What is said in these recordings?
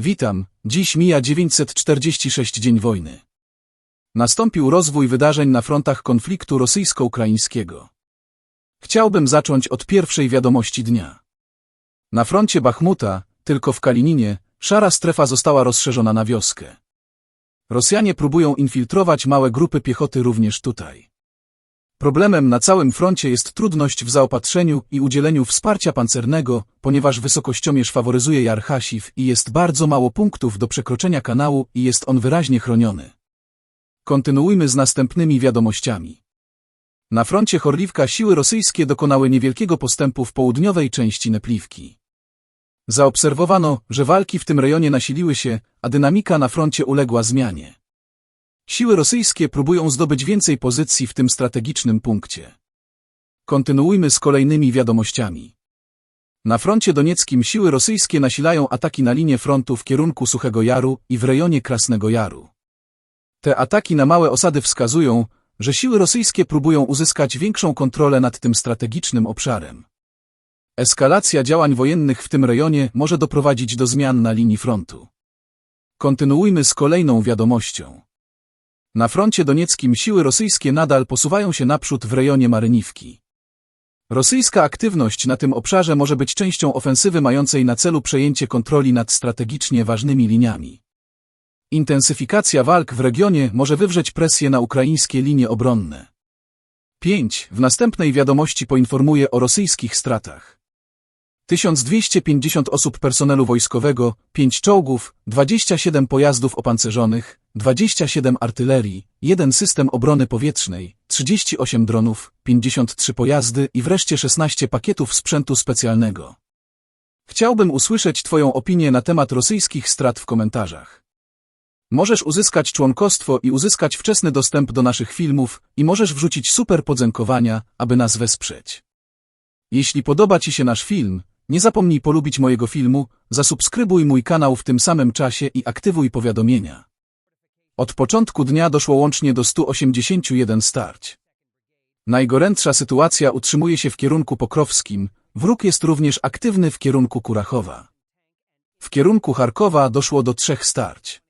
Witam, dziś mija 946 dzień wojny. Nastąpił rozwój wydarzeń na frontach konfliktu rosyjsko-ukraińskiego. Chciałbym zacząć od pierwszej wiadomości dnia. Na froncie Bachmuta, tylko w Kalininie, szara strefa została rozszerzona na wioskę. Rosjanie próbują infiltrować małe grupy piechoty również tutaj. Problemem na całym froncie jest trudność w zaopatrzeniu i udzieleniu wsparcia pancernego, ponieważ wysokościomierz faworyzuje Jarchasiw i jest bardzo mało punktów do przekroczenia kanału i jest on wyraźnie chroniony. Kontynuujmy z następnymi wiadomościami. Na froncie Chorliwka siły rosyjskie dokonały niewielkiego postępu w południowej części Nepliwki. Zaobserwowano, że walki w tym rejonie nasiliły się, a dynamika na froncie uległa zmianie. Siły rosyjskie próbują zdobyć więcej pozycji w tym strategicznym punkcie. Kontynuujmy z kolejnymi wiadomościami. Na froncie donieckim siły rosyjskie nasilają ataki na linię frontu w kierunku Suchego Jaru i w rejonie Krasnego Jaru. Te ataki na małe osady wskazują, że siły rosyjskie próbują uzyskać większą kontrolę nad tym strategicznym obszarem. Eskalacja działań wojennych w tym rejonie może doprowadzić do zmian na linii frontu. Kontynuujmy z kolejną wiadomością. Na froncie donieckim siły rosyjskie nadal posuwają się naprzód w rejonie Maryniwki. Rosyjska aktywność na tym obszarze może być częścią ofensywy mającej na celu przejęcie kontroli nad strategicznie ważnymi liniami. Intensyfikacja walk w regionie może wywrzeć presję na ukraińskie linie obronne. 5. W następnej wiadomości poinformuje o rosyjskich stratach. 1250 osób personelu wojskowego, 5 czołgów, 27 pojazdów opancerzonych, 27 artylerii, 1 system obrony powietrznej, 38 dronów, 53 pojazdy i wreszcie 16 pakietów sprzętu specjalnego. Chciałbym usłyszeć Twoją opinię na temat rosyjskich strat w komentarzach. Możesz uzyskać członkostwo i uzyskać wczesny dostęp do naszych filmów i możesz wrzucić super podziękowania, aby nas wesprzeć. Jeśli podoba Ci się nasz film, nie zapomnij polubić mojego filmu, zasubskrybuj mój kanał w tym samym czasie i aktywuj powiadomienia. Od początku dnia doszło łącznie do 181 starć. Najgorętsza sytuacja utrzymuje się w kierunku pokrowskim, wróg jest również aktywny w kierunku Kurachowa. W kierunku Charkowa doszło do trzech starć.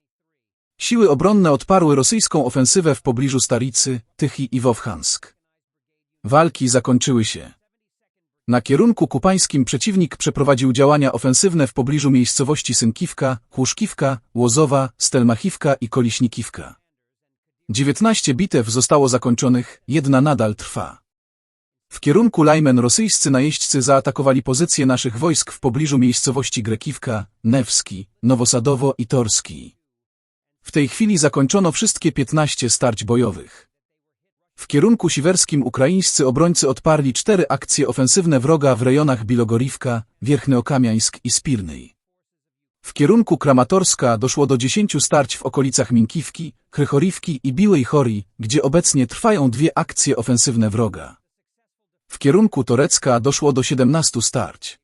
Siły obronne odparły rosyjską ofensywę w pobliżu Staricy, Tychi i Wowchansk. Walki zakończyły się. Na kierunku kupańskim przeciwnik przeprowadził działania ofensywne w pobliżu miejscowości Synkiwka, Chłuszkiwka, Łozowa, Stelmachiwka i Koliśnikiwka. 19 bitew zostało zakończonych, jedna nadal trwa. W kierunku Lajmen rosyjscy najeźdźcy zaatakowali pozycje naszych wojsk w pobliżu miejscowości Grekiwka, Newski, Nowosadowo i Torski. W tej chwili zakończono wszystkie 15 starć bojowych. W kierunku siwerskim ukraińscy obrońcy odparli cztery akcje ofensywne wroga w rejonach Bilogorivka, Wierchneokamiańsk i Spirnej. W kierunku Kramatorska doszło do dziesięciu starć w okolicach Minkiwki, Krychorivki i Biłej Chori, gdzie obecnie trwają dwie akcje ofensywne wroga. W kierunku Torecka doszło do 17 starć.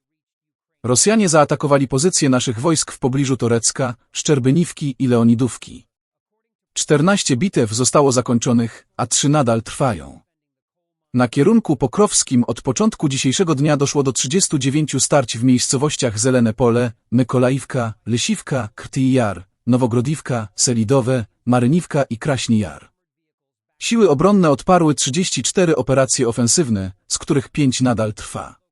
Rosjanie zaatakowali pozycje naszych wojsk w pobliżu Torecka, Szczerbyniwki i Leonidówki. 14 bitew zostało zakończonych, a trzy nadal trwają. Na kierunku pokrowskim od początku dzisiejszego dnia doszło do 39 starć w miejscowościach Zelene Pole, Mykolaiwka, Lysiwka, Krty Jar, Nowogrodiwka, Selidowe, Maryniwka i Kraśni Jar. Siły obronne odparły 34 operacje ofensywne, z których 5 nadal trwa.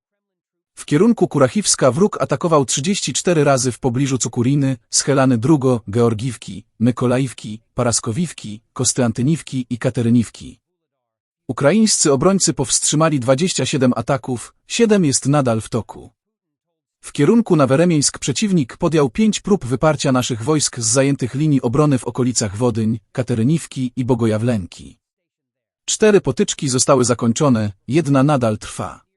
W kierunku Kurachiwska wróg atakował 34 razy w pobliżu Cukuriny, Schelany Drugo, Georgiwki, Mykolaiwki, Paraskowiwki, Kostantyniwki i Kateryniwki. Ukraińscy obrońcy powstrzymali 27 ataków, 7 jest nadal w toku. W kierunku na Weremieńsk przeciwnik podjął pięć prób wyparcia naszych wojsk z zajętych linii obrony w okolicach Wodyń, Kateryniwki i Bogojawlenki. Cztery potyczki zostały zakończone, jedna nadal trwa.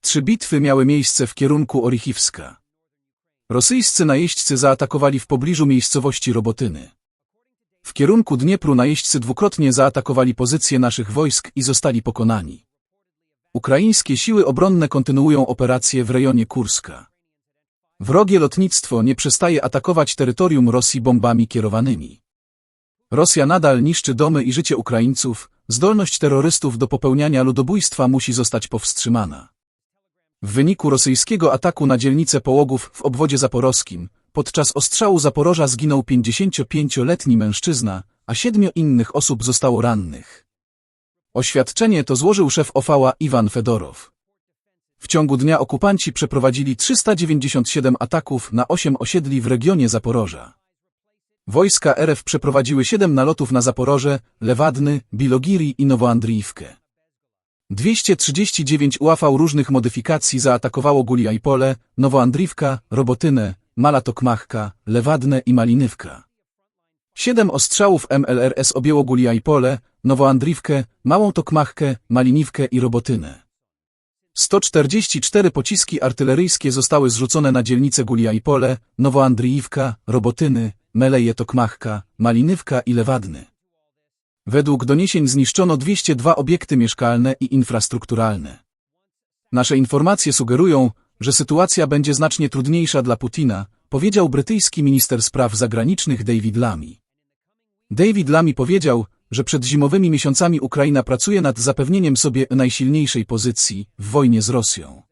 Trzy bitwy miały miejsce w kierunku Orichiwska. Rosyjscy najeźdźcy zaatakowali w pobliżu miejscowości Robotyny. W kierunku Dniepru najeźdźcy dwukrotnie zaatakowali pozycje naszych wojsk i zostali pokonani. Ukraińskie siły obronne kontynuują operacje w rejonie Kurska. Wrogie lotnictwo nie przestaje atakować terytorium Rosji bombami kierowanymi. Rosja nadal niszczy domy i życie Ukraińców, zdolność terrorystów do popełniania ludobójstwa musi zostać powstrzymana. W wyniku rosyjskiego ataku na dzielnicę połogów w obwodzie zaporowskim, podczas ostrzału Zaporoża zginął 55-letni mężczyzna, a siedmiu innych osób zostało rannych. Oświadczenie to złożył szef OFAła Iwan Fedorow. W ciągu dnia okupanci przeprowadzili 397 ataków na 8 osiedli w regionie Zaporoża. Wojska RF przeprowadziły 7 nalotów na Zaporoże, Lewadny, Bilogiri i Nowoandriivkę. 239 UAV różnych modyfikacji zaatakowało Guliajpole, Nowoandriivka, Robotynę, Malatokmachka, Lewadne i Malinywka. Siedem ostrzałów MLRS objęło Guliajpole, Nowoandriivkę, Małą Tokmachkę, Maliniwkę i Robotynę. 144 pociski artyleryjskie zostały zrzucone na dzielnice Guliajpole, Nowoandriivka, Robotyny, Meleje Tokmachka, Malinywka i Lewadny. Według doniesień zniszczono 202 obiekty mieszkalne i infrastrukturalne. Nasze informacje sugerują, że sytuacja będzie znacznie trudniejsza dla Putina, powiedział brytyjski minister spraw zagranicznych David Lamy. David Lamy powiedział, że przed zimowymi miesiącami Ukraina pracuje nad zapewnieniem sobie najsilniejszej pozycji w wojnie z Rosją.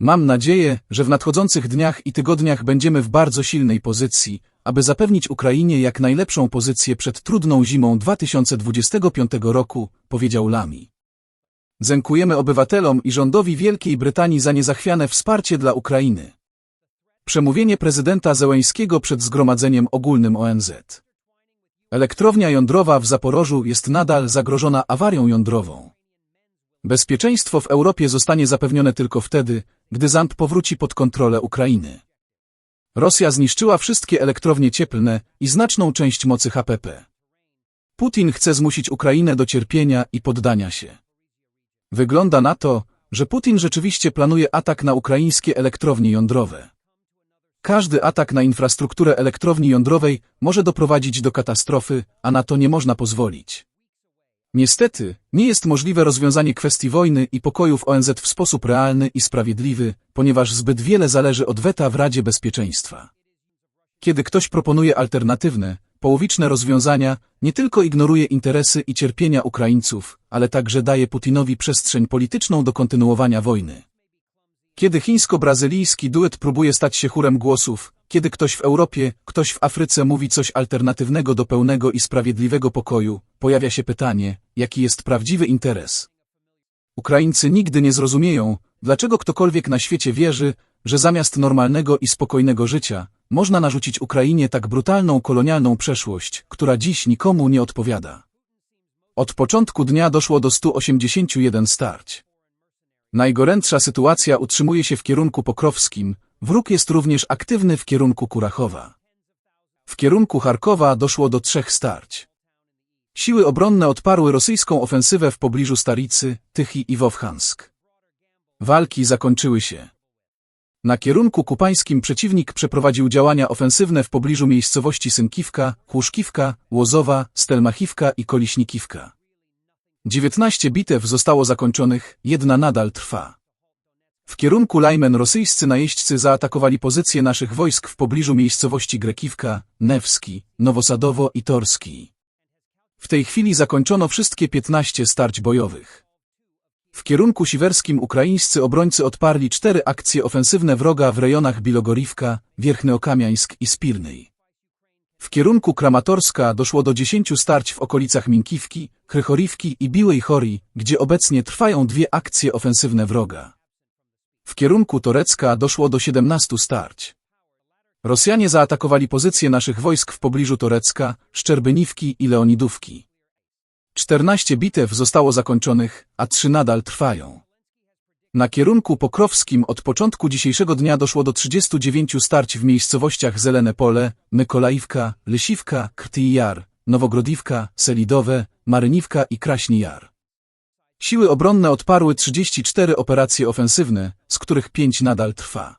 Mam nadzieję, że w nadchodzących dniach i tygodniach będziemy w bardzo silnej pozycji, aby zapewnić Ukrainie jak najlepszą pozycję przed trudną zimą 2025 roku, powiedział Lamy. Dziękujemy obywatelom i rządowi Wielkiej Brytanii za niezachwiane wsparcie dla Ukrainy. Przemówienie prezydenta Zełeńskiego przed Zgromadzeniem Ogólnym ONZ. Elektrownia jądrowa w Zaporożu jest nadal zagrożona awarią jądrową. Bezpieczeństwo w Europie zostanie zapewnione tylko wtedy, gdy ZANP powróci pod kontrolę Ukrainy. Rosja zniszczyła wszystkie elektrownie cieplne i znaczną część mocy HPP. Putin chce zmusić Ukrainę do cierpienia i poddania się. Wygląda na to, że Putin rzeczywiście planuje atak na ukraińskie elektrownie jądrowe. Każdy atak na infrastrukturę elektrowni jądrowej może doprowadzić do katastrofy, a na to nie można pozwolić. Niestety, nie jest możliwe rozwiązanie kwestii wojny i pokoju w ONZ w sposób realny i sprawiedliwy, ponieważ zbyt wiele zależy od weta w Radzie Bezpieczeństwa. Kiedy ktoś proponuje alternatywne, połowiczne rozwiązania, nie tylko ignoruje interesy i cierpienia Ukraińców, ale także daje Putinowi przestrzeń polityczną do kontynuowania wojny. Kiedy chińsko-brazylijski duet próbuje stać się chórem głosów, kiedy ktoś w Europie, ktoś w Afryce mówi coś alternatywnego do pełnego i sprawiedliwego pokoju, pojawia się pytanie, jaki jest prawdziwy interes. Ukraińcy nigdy nie zrozumieją, dlaczego ktokolwiek na świecie wierzy, że zamiast normalnego i spokojnego życia, można narzucić Ukrainie tak brutalną kolonialną przeszłość, która dziś nikomu nie odpowiada. Od początku dnia doszło do 181 starć. Najgorętsza sytuacja utrzymuje się w kierunku pokrowskim, wróg jest również aktywny w kierunku Kurachowa. W kierunku Charkowa doszło do trzech starć. Siły obronne odparły rosyjską ofensywę w pobliżu Staricy, Tychi i Wowchansk. Walki zakończyły się. Na kierunku kupańskim przeciwnik przeprowadził działania ofensywne w pobliżu miejscowości Synkiwka, Chłuszkiwka, Łozowa, Stelmachiwka i Koliśnikiwka. 19 bitew zostało zakończonych, jedna nadal trwa. W kierunku Lajmen rosyjscy najeźdźcy zaatakowali pozycje naszych wojsk w pobliżu miejscowości Grekiwka, Newski, Nowosadowo i Torski. W tej chwili zakończono wszystkie 15 starć bojowych. W kierunku siwerskim ukraińscy obrońcy odparli cztery akcje ofensywne wroga w rejonach Bilogorivka, Wierchny-Okamiańsk i Spirnej. W kierunku Kramatorska doszło do 10 starć w okolicach Minkiwki, Krychorivki i Biłej Chori, gdzie obecnie trwają dwie akcje ofensywne wroga. W kierunku Torecka doszło do 17 starć. Rosjanie zaatakowali pozycje naszych wojsk w pobliżu Torecka, Szczerbyniwki i Leonidówki. 14 bitew zostało zakończonych, a trzy nadal trwają. Na kierunku pokrowskim od początku dzisiejszego dnia doszło do 39 starć w miejscowościach Zelene Pole, Mykolaiwka, Lysiwka, Krty Jar, Nowogrodiwka, Selidowe, Maryniwka i Kraśni Jar. Siły obronne odparły 34 operacje ofensywne, z których 5 nadal trwa.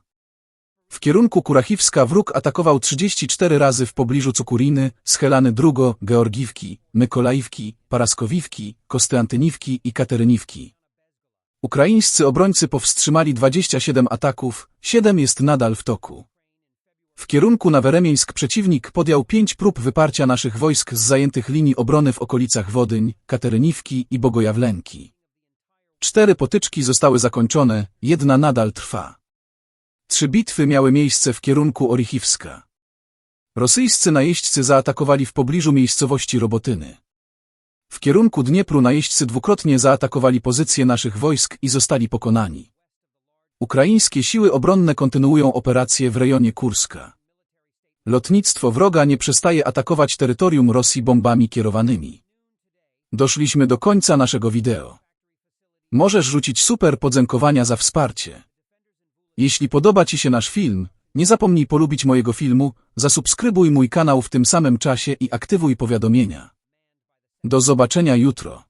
W kierunku Kurachiwska wróg atakował 34 razy w pobliżu Cukuriny, Schelany Drugo, Georgiwki, Mykolaiwki, Paraskowiwki, Kostantyniwki i Kateryniwki. Ukraińscy obrońcy powstrzymali 27 ataków, 7 jest nadal w toku. W kierunku na Weremieńsk przeciwnik podjął pięć prób wyparcia naszych wojsk z zajętych linii obrony w okolicach Wodyń, Kateryniwki i Bogojawlenki. Cztery potyczki zostały zakończone, jedna nadal trwa. Trzy bitwy miały miejsce w kierunku Orichivska. Rosyjscy najeźdźcy zaatakowali w pobliżu miejscowości Robotyny. W kierunku Dniepru najeźdźcy dwukrotnie zaatakowali pozycje naszych wojsk i zostali pokonani. Ukraińskie siły obronne kontynuują operacje w rejonie Kurska. Lotnictwo wroga nie przestaje atakować terytorium Rosji bombami kierowanymi. Doszliśmy do końca naszego wideo. Możesz rzucić super podziękowania za wsparcie. Jeśli podoba Ci się nasz film, nie zapomnij polubić mojego filmu, zasubskrybuj mój kanał w tym samym czasie i aktywuj powiadomienia. Do zobaczenia jutro.